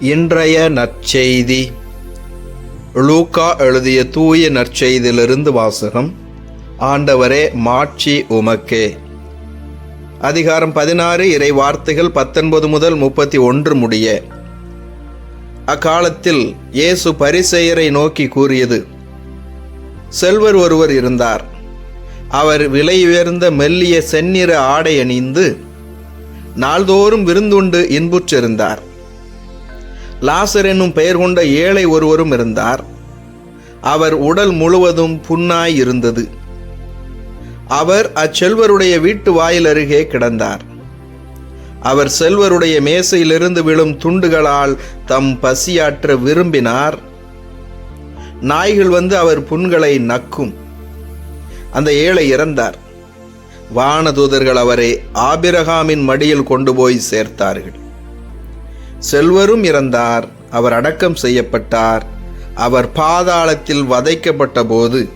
இன்றைய நற்செய்தி. லூக்கா எழுதிய தூய நற்செய்தியிலிருந்து வாசகம். ஆண்டவரே மாட்சி உமக்கே. அதிகாரம் பதினாறு இறை வார்த்தைகள் பத்தொன்பது முதல் முப்பத்தி ஒன்று முடிய. அக்காலத்தில் இயேசு பரிசெயரை நோக்கி கூறியது செல்வர் ஒருவர் இருந்தார். அவர் விலை உயர்ந்த மெல்லிய செந்நிற ஆடை அணிந்து நாள்தோறும் விருந்துண்டு இன்புற்றிருந்தார். லாசர் என்னும் பெயர் கொண்ட ஏழை ஒருவரும் இருந்தார். அவர் உடல் முழுவதும் புண்ணாய் இருந்தது. அவர் அச்செல்வருடைய வீட்டு வாயில் அருகே கிடந்தார். அவர் செல்வருடைய மேசையிலிருந்து விழும் துண்டுகளால் தம் பசியாற்ற விரும்பினார். நாய்கள் வந்து அவர் புண்களை நக்கும். அந்த ஏழை இறந்தார். வானதூதர்கள் அவரை ஆபிரகாமின் மடியில் கொண்டு போய் சேர்த்தார்கள். செல்வரும் இறந்தார் அவர் அடக்கம் செய்யப்பட்டார் அவர் பாதாளத்தில் வதைக்கப்பட்ட போது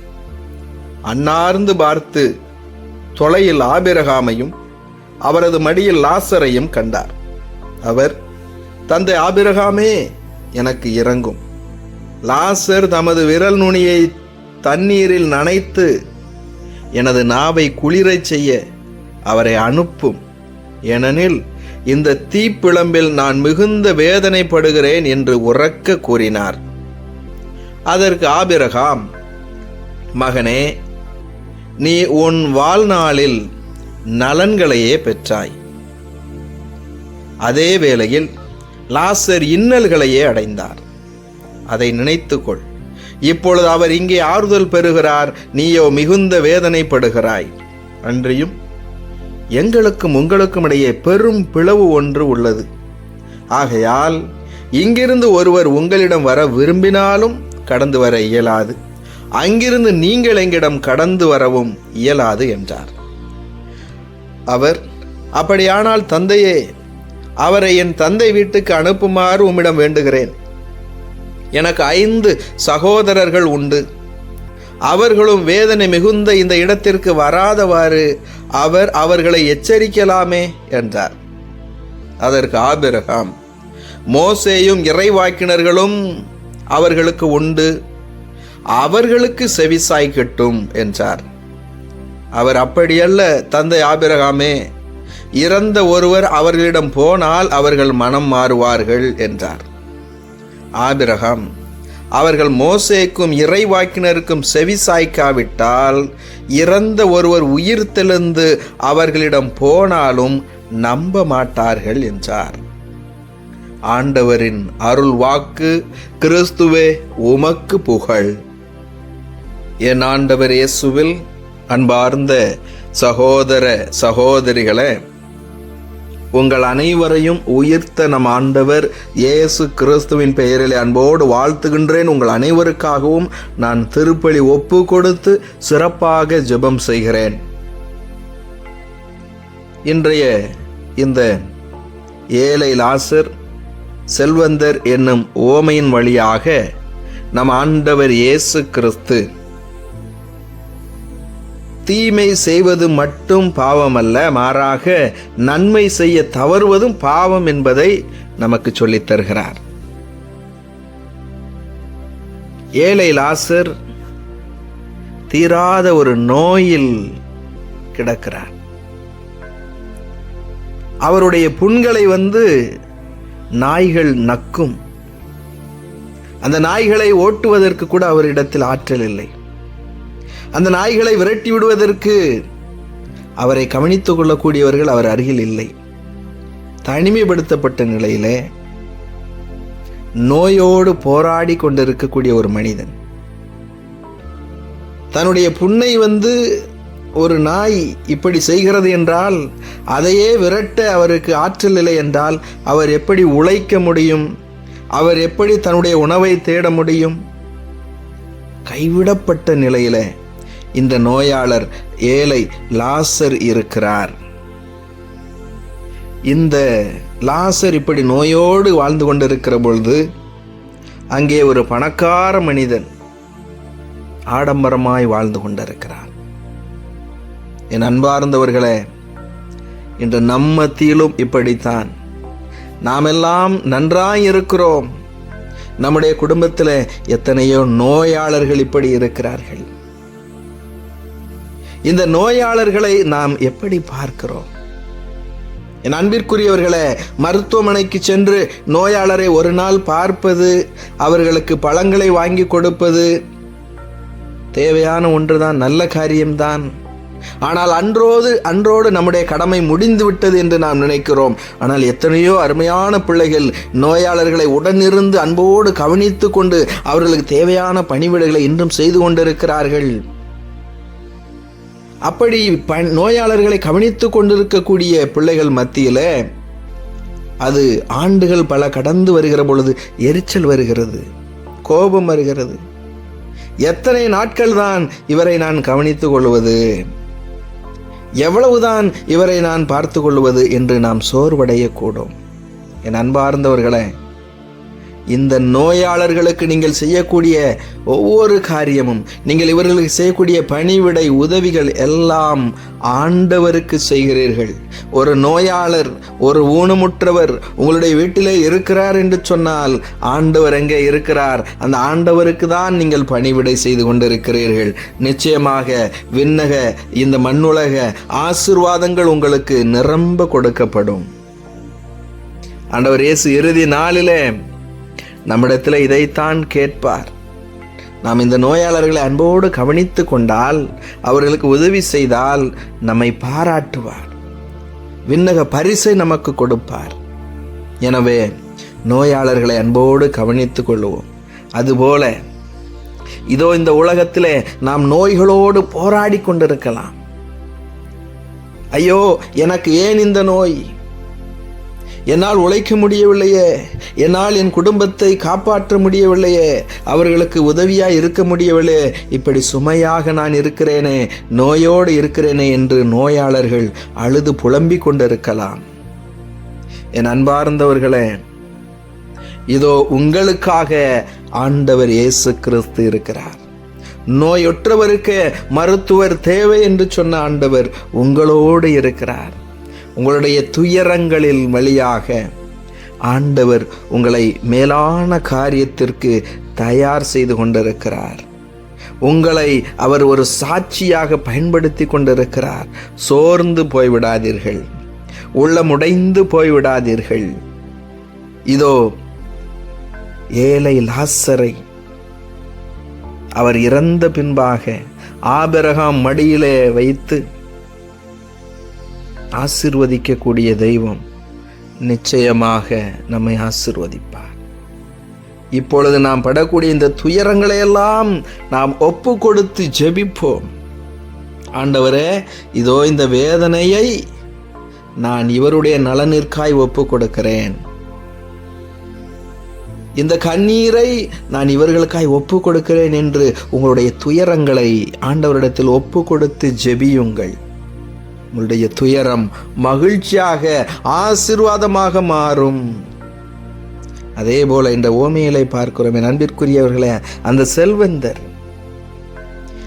அன்னார்ந்து பார்த்து தொலையில் ஆபிரகாமையும் அவரது மடியில் லாசரையும் கண்டார். அவர் தந்தை ஆபிரகாமே எனக்கு இறங்கும். லாசர் தமது விரல் நுனியை தண்ணீரில் நனைத்து எனது நாவை குளிரச் செய்ய அவரை அனுப்பும். ஏனெனில் இந்த தீப்பிழம்பில் நான் மிகுந்த வேதனைப்படுகிறேன் என்று உறக்க கூறினார். அதற்கு ஆபிரகாம் மகனே நீ உன் வாழ்நாளில் நலன்களையே பெற்றாய். அதே வேளையில் லாசர் இன்னல்களையே அடைந்தார். அதை நினைத்துக்கொள். இப்பொழுது அவர் இங்கே ஆறுதல் பெறுகிறார். நீயோ மிகுந்த வேதனைப்படுகிறாய். அன்றியும் எங்களுக்கும் உங்களுக்கும் இடையே பெரும் பிளவு ஒன்று உள்ளது. ஆகையால் இங்கிருந்து ஒருவர் உங்களிடம் வர விரும்பினாலும் கடந்து வர இயலாது. அங்கிருந்து நீங்கள் எங்கிடம் கடந்து வரவும் இயலாது என்றார். அவர் அப்படியானால் தந்தையே அவரை என் தந்தை வீட்டுக்கு அனுப்புமாறு உம்மிடம் வேண்டுகிறேன். எனக்கு ஐந்து சகோதரர்கள் உண்டு. அவர்களும் வேதனை மிகுந்த இந்த இடத்திற்கு வராதவாறு அவர் அவர்களை எச்சரிக்கலாமே என்றார். அதற்கு ஆபிரகாம் மோசேயும் இறைவாக்கினர்களும் அவர்களுக்கு உண்டு அவர்களுக்கு செவிசாய்க்கட்டும் என்றார். அவர் அப்படியல்ல தந்தை ஆபிரகாமே இறந்த ஒருவர் அவர்களிடம் போனால் அவர்கள் மனம் மாறுவார்கள் என்றார். ஆபிரகாம் அவர்கள் மோசேக்கும் இறைவாக்கினருக்கும் செவி சாய்க்காவிட்டால் இறந்த ஒருவர் உயிர் தெளிந்து அவர்களிடம் போனாலும் நம்ப மாட்டார்கள் என்றார். ஆண்டவரின் அருள் வாக்கு கிறிஸ்துவே உமக்கு புகழ். என் ஆண்டவர் இயேசுவில் அன்பார்ந்த சகோதர சகோதரிகளே உங்கள் அனைவரையும் உயிர்த்த நம் ஆண்டவர் இயேசு கிறிஸ்துவின் பெயரில் அன்போடு வாழ்த்துகின்றேன். உங்கள் அனைவருக்காகவும் நான் திருப்பலி ஒப்பு கொடுத்து சிறப்பாக ஜெபம் செய்கிறேன். இன்றைய இந்த ஏழை லாசர் செல்வந்தர் என்னும் ஓமையின் வழியாக நம் ஆண்டவர் இயேசு கிறிஸ்து தீமை செய்வது மட்டும் பாவம் அல்ல மாறாக நன்மை செய்ய தவறுவதும் பாவம் என்பதை நமக்கு சொல்லித் தருகிறார். ஏழை லாசர் தீராத ஒரு நோயில் கிடக்கிறார். அவருடைய புண்களை வந்து நாய்கள் நக்கும். அந்த நாய்களை ஓட்டுவதற்கு கூட அவரிடத்தில் ஆற்றல் இல்லை. அந்த நாய்களை விரட்டி விடுவதற்கு அவரை கவனித்துக் கொள்ளக்கூடியவர்கள் அவர் அருகில் இல்லை. தனிமைப்படுத்தப்பட்ட நிலையிலே நோயோடு போராடி கொண்டிருக்கக்கூடிய ஒரு மனிதன். தன்னுடைய புண்ணை வந்து ஒரு நாய் இப்படி செய்கிறது என்றால் அதையே விரட்ட அவருக்கு ஆற்றல் இல்லை என்றால் அவர் எப்படி உழைக்க முடியும்? அவர் எப்படி தன்னுடைய உணவை தேட முடியும்? கைவிடப்பட்ட நிலையில இந்த நோயாளர் ஏழை லாசர் இருக்கிறார். இந்த லாசர் இப்படி நோயோடு வாழ்ந்து கொண்டிருக்கிற பொழுது அங்கே ஒரு பணக்கார மனிதன் ஆடம்பரமாய் வாழ்ந்து கொண்டிருக்கிறார் என் அன்பார்ந்தவர்களே இன்று நம் மத்தியிலும் இப்படித்தான். நாமெல்லாம் நன்றாய் இருக்கிறோம். நம்முடைய குடும்பத்தில் எத்தனையோ நோயாளர்கள் இப்படி இருக்கிறார்கள். இந்த நோயாளர்களை நாம் எப்படி பார்க்கிறோம்? என் அன்பிற்குரியவர்களே மருத்துவமனைக்கு சென்று நோயாளரை ஒரு நாள் பார்ப்பது அவர்களுக்கு பழங்களை வாங்கி கொடுப்பது தேவையான ஒன்றுதான் நல்ல காரியம்தான். ஆனால் அன்றோடு அன்றோடு நம்முடைய கடமை முடிந்து விட்டது என்று நாம் நினைக்கிறோம். ஆனால் எத்தனையோ அருமையான பிள்ளைகள் நோயாளர்களை உடனிருந்து அன்போடு கவனித்து கொண்டு அவர்களுக்கு தேவையான பணிவிடைகளை இன்றும் செய்து கொண்டிருக்கிறார்கள். அப்படி ப நோயாளர்களை கவனித்து கொண்டிருக்கக்கூடிய பிள்ளைகள் மத்தியில் அது ஆண்டுகள் பல கடந்து வருகிற பொழுது எரிச்சல் வருகிறது கோபம் வருகிறது. எத்தனை நாட்கள் தான் இவரை நான் கவனித்துக் கொள்வது? எவ்வளவுதான் இவரை நான் பார்த்து கொள்வது என்று நாம் சோர்வடையக்கூடும். என் அன்பார்ந்தவர்களே இந்த நோயாளர்களுக்கு நீங்கள் செய்யக்கூடிய ஒவ்வொரு காரியமும் நீங்கள் இவர்களுக்கு செய்யக்கூடிய பணிவிடை உதவிகள் எல்லாம் ஆண்டவருக்கு செய்கிறீர்கள். ஒரு நோயாளர் ஒரு ஊனமுற்றவர் உங்களுடைய வீட்டிலே இருக்கிறார் என்று சொன்னால் ஆண்டவர் எங்கே இருக்கிறார்? அந்த ஆண்டவருக்கு தான் நீங்கள் பணிவிடை செய்து கொண்டிருக்கிறீர்கள். நிச்சயமாக விண்ணக இந்த மண்ணுலக ஆசிர்வாதங்கள் உங்களுக்கு நிரம்ப கொடுக்கப்படும். ஆண்டவர் இயேசு இறுதி நாளிலே நம்மிடத்தில் இதைத்தான் கேட்பார். நாம் இந்த நோயாளர்களை அன்போடு கவனித்து கொண்டால் அவர்களுக்கு உதவி செய்தால் நம்மை பாராட்டுவார். விண்ணக பரிசை நமக்கு கொடுப்பார். எனவே நோயாளர்களை அன்போடு கவனித்து கொள்வோம். அதுபோல இதோ இந்த உலகத்திலே நாம் நோய்களோடு போராடி கொண்டிருக்கலாம். ஐயோ எனக்கு ஏன் இந்த நோய்? என்னால் உழைக்க முடியவில்லையே. என்னால் என் குடும்பத்தை காப்பாற்ற முடியவில்லையே. அவர்களுக்கு உதவியாக இருக்க முடியவில்லையே. இப்படி சுமையாக நான் இருக்கிறேனே நோயோடு இருக்கிறேனே என்று நோயாளர்கள் அழுது புலம்பிக் கொண்டிருக்கலாம். என் அன்பார்ந்தவர்களே இதோ உங்களுக்காக ஆண்டவர் இயேசு கிறிஸ்து இருக்கிறார். நோயொற்றவருக்கு மருத்துவர் தேவை என்று சொன்ன ஆண்டவர் உங்களோடு இருக்கிறார். உங்களுடைய துயரங்களில் வழியாக ஆண்டவர் உங்களை மேலான காரியத்திற்கு தயார் செய்து கொண்டிருக்கிறார். உங்களை அவர் ஒரு சாட்சியாக பயன்படுத்தி கொண்டிருக்கிறார். சோர்ந்து போய்விடாதீர்கள். உள்ளமுடைந்து போய்விடாதீர்கள். இதோ ஏழை லாசரை அவர் இறந்த பின்பாக ஆபிரகாம் மடியிலே வைத்து ஆசிர்வதிக்கக்கூடிய தெய்வம் நிச்சயமாக நம்மை ஆசிர்வதிப்பார். இப்பொழுது நாம் படக்கூடிய இந்த துயரங்களை எல்லாம் நாம் ஒப்பு கொடுத்து ஜெபிப்போம். ஆண்டவரே இதோ இந்த வேதனையை நான் இவருடைய நலனிற்காய் ஒப்பு கொடுக்கிறேன் இந்த கண்ணீரை நான் இவர்களுக்காய் ஒப்பு கொடுக்கிறேன் என்று உங்களுடைய துயரங்களை ஆண்டவரிடத்தில் ஒப்பு கொடுத்து ஜெபியுங்கள். உங்களுடைய துயரம் மகிழ்ச்சியாக ஆசிர்வாதமாக மாறும். அதே போல இந்த ஓமையிலை பார்க்கிறோம் என் அன்பிற்குரியவர்களே அந்த செல்வந்தர்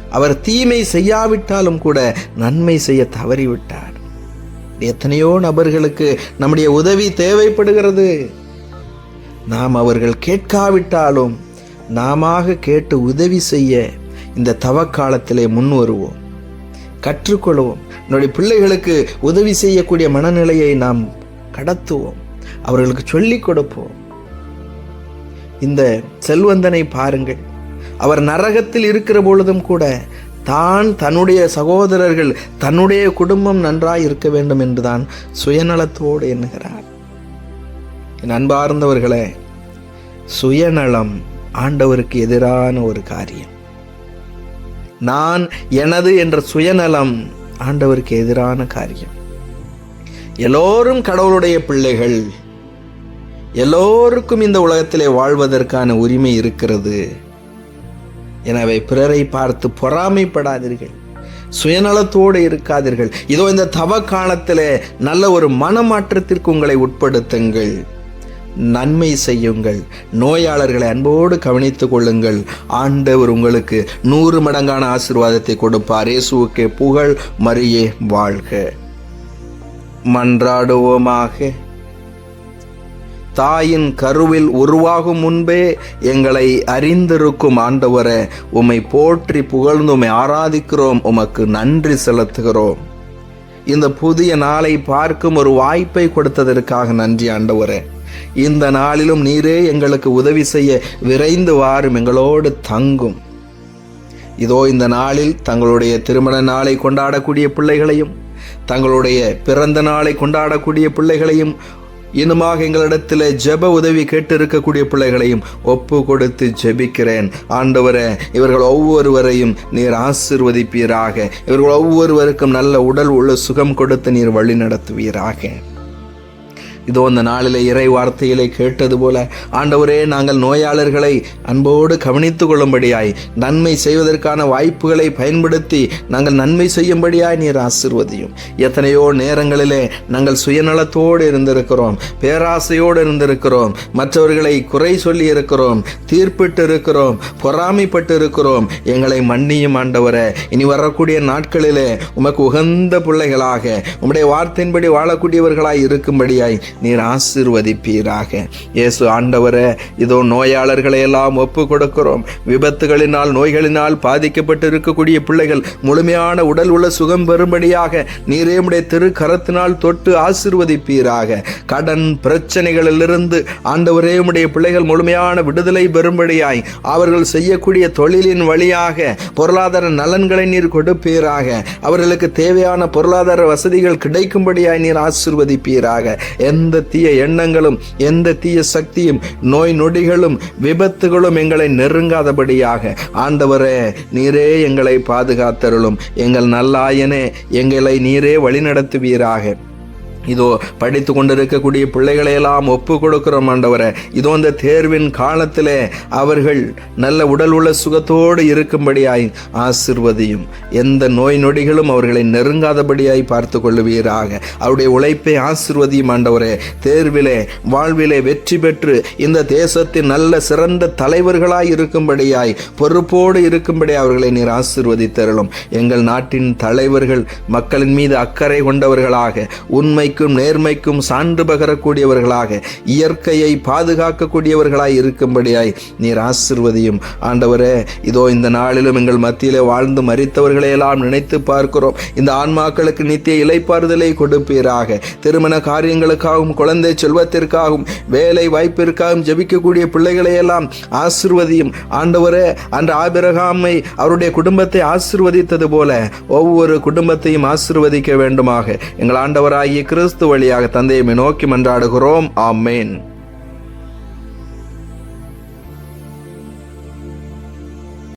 அவர் தீமை செய்யாவிட்டாலும் கூட நன்மை செய்ய தவறிவிட்டார். எத்தனையோ நபர்களுக்கு நம்முடைய உதவி தேவைப்படுகிறது. நாம் அவர்கள் கேட்காவிட்டாலும் நாம கேட்டு உதவி செய்ய இந்த தவக்காலத்திலே முன் வருவோம் கற்றுக்கொள்வோம். நம்முடைய பிள்ளைகளுக்கு உதவி செய்யக்கூடிய மனநிலையை நாம் கடத்துவோம். அவர்களுக்கு சொல்லிக் கொடுப்போம். இந்த செல்வந்தனை பாருங்கள். அவர் நரகத்தில் இருக்கிற பொழுதும் கூட தான் தன்னுடைய சகோதரர்கள் தன்னுடைய குடும்பம் நன்றாய் இருக்க வேண்டும் என்றுதான் சுயநலத்தோடு எண்ணுகிறார். என் அன்பார்ந்தவர்களே சுயநலம் ஆண்டவருக்கு எதிரான ஒரு காரியம். நான் எனது என்ற சுயநலம் ஆண்டவருக்கு எதிரான காரியம். எல்லோரும் கடவுளுடைய பிள்ளைகள். எல்லோருக்கும் இந்த உலகத்திலே வாழ்வதற்கான உரிமை இருக்கிறது. எனவே பிறரை பார்த்து பொறாமைப்படாதீர்கள். சுயநலத்தோடு இருக்காதீர்கள். இதோ இந்த தவ காலத்திலே நல்ல ஒரு மனமாற்றத்திற்கு உங்களை உட்படுத்துங்கள். நன்மை செய்யுங்கள். நோயாளர்களை அன்போடு கவனித்துக் கொள்ளுங்கள். ஆண்டவர் உங்களுக்கு நூறு மடங்கான ஆசிர்வாதத்தை கொடுப்பார். இயேசுவுக்கு புகழ் மரியே வாழ்க. மன்றாடுவோமாக. தாயின் கருவில் உருவாகும் முன்பே எங்களை அறிந்திருக்கும் ஆண்டவரை உம்மை போற்றி புகழ்ந்து உம்மை ஆராதிக்கிறோம். உமக்கு நன்றி செலுத்துகிறோம். இந்த புதிய நாளை பார்க்கும் ஒரு வாய்ப்பை கொடுத்ததற்காக நன்றி ஆண்டவரே. இந்த நாளிலும் நீரே எங்களுக்கு உதவி செய்ய விரைந்து வாரும் எங்களோடு தங்கும். இதோ இந்த நாளில் தங்களுடைய திருமண நாளை கொண்டாடக்கூடிய பிள்ளைகளையும் தங்களுடைய பிறந்த நாளை கொண்டாடக்கூடிய பிள்ளைகளையும் இன்னுமாக எங்களிடத்தில் ஜெப உதவி கேட்டு இருக்கக்கூடிய பிள்ளைகளையும் ஒப்பு கொடுத்து ஜெபிக்கிறேன். ஆண்டவரே இவர்கள் ஒவ்வொருவரையும் நீர் ஆசிர்வதிப்பீராக. இவர்கள் ஒவ்வொருவருக்கும் நல்ல உடல் உள்ள சுகம் கொடுத்து நீர் வழி நடத்துவீராக இதோ இந்த நாளிலே இறை வார்த்தையிலே கேட்டது போல ஆண்டவரே நாங்கள் நோயாளர்களை அன்போடு கவனித்து கொள்ளும்படியாய் நன்மை செய்வதற்கான வாய்ப்புகளை பயன்படுத்தி நாங்கள் நன்மை செய்யும்படியாய் நீர் ஆசிர்வதியும். எத்தனையோ நேரங்களிலே நாங்கள் சுயநலத்தோடு இருந்திருக்கிறோம் பேராசையோடு இருந்திருக்கிறோம் மற்றவர்களை குறை சொல்லி இருக்கிறோம் தீர்ப்பிட்டு இருக்கிறோம் பொறாமைப்பட்டு இருக்கிறோம் எங்களை மன்னியும் ஆண்டவரே இனி வரக்கூடிய நாட்களிலே உமக்கு உகந்த பிள்ளைகளாக உம்முடைய வார்த்தையின்படி வாழக்கூடியவர்களாய் இருக்கும்படியாய் நீர் ஆசிர்வதிப்பீராக. இயேசு ஆண்டவரே இதோ நோயாளர்களை எல்லாம் ஒப்பு கொடுக்கிறோம் விபத்துகளினால் நோய்களினால் பாதிக்கப்பட்டு இருக்கக்கூடிய பிள்ளைகள் முழுமையான உடல் உள்ள சுகம் பெறும்படியாக நீரே உடைய திரு கரத்தினால் தொட்டு ஆசிர்வதிப்பீராக. கடன் பிரச்சனைகளிலிருந்து ஆண்டவரே உடைய பிள்ளைகள் முழுமையான விடுதலை பெறும்படியாய் அவர்கள் செய்யக்கூடிய தொழிலின் வழியாக பொருளாதார நலன்களை நீர் கொடுப்பீராக. அவர்களுக்கு தேவையான பொருளாதார வசதிகள் கிடைக்கும்படியாய் நீர் ஆசிர்வதிப்பீராக. எந்த தீய எண்ணங்களும் எந்த தீய சக்தியும் நோய் நொடிகளும் விபத்துகளும் எங்களை நெருங்காதபடியாக. ஆண்டவரே நீரே எங்களை பாதுகாத்தருளும். எங்கள் நல்லாயனே எங்களை நீரே வழிநடத்துவீராக. இதோ படித்து கொண்டிருக்கக்கூடிய பிள்ளைகளையெல்லாம் ஒப்பு கொடுக்கிறோம் ஆண்டவரை. இதோ இந்த தேர்வின் காலத்திலே அவர்கள் நல்ல உடல் உள்ள சுகத்தோடு இருக்கும்படியாய் ஆசிர்வதியும். எந்த நோய் நொடிகளும் அவர்களை நெருங்காதபடியாய் பார்த்து கொள்ளுவீராக அவருடைய உழைப்பை ஆசிர்வதியும் ஆண்டவரே. தேர்விலே வாழ்விலே வெற்றி பெற்று இந்த தேசத்தின் நல்ல சிறந்த தலைவர்களாய் இருக்கும்படியாய் பொறுப்போடு இருக்கும்படி அவர்களை நீர் ஆசிர்வதித்தருளும். எங்கள் நாட்டின் தலைவர்கள் மக்களின் மீது அக்கறை கொண்டவர்களாக உண்மை உண்மைக்கும் நேர்மைக்கும் சான்று பகரக்கூடியவர்களாக இயற்கையை பாதுகாக்கக்கூடியவர்களாய் இருக்கும்படியாய் நீர் ஆசிர்வதியும். ஆண்டவரே இதோ இந்த நாளிலும் எங்கள் மத்தியிலே வாழ்ந்து மறித்தவர்களை எல்லாம் நினைத்து பார்க்கிறோம். இந்த ஆன்மாக்களுக்கு நித்திய இலைப்பாறுதலை கொடுப்பீராக. திருமண காரியங்களுக்காகவும் குழந்தை செல்வத்திற்காகவும் வேலை வாய்ப்பிற்காகவும் ஜெபிக்கக்கூடிய பிள்ளைகளை எல்லாம் ஆசிர்வதியும். ஆண்டவரே அன்று ஆபிரகாமை அவருடைய குடும்பத்தை ஆசிர்வதித்தது போல ஒவ்வொரு குடும்பத்தையும் ஆசிர்வதிக்க வேண்டுமாக. எங்கள் ஆண்டவராகிய கிறிஸ்து வழியாக தந்தையை நோக்கி மன்றாடுகிறோம். ஆமேன்.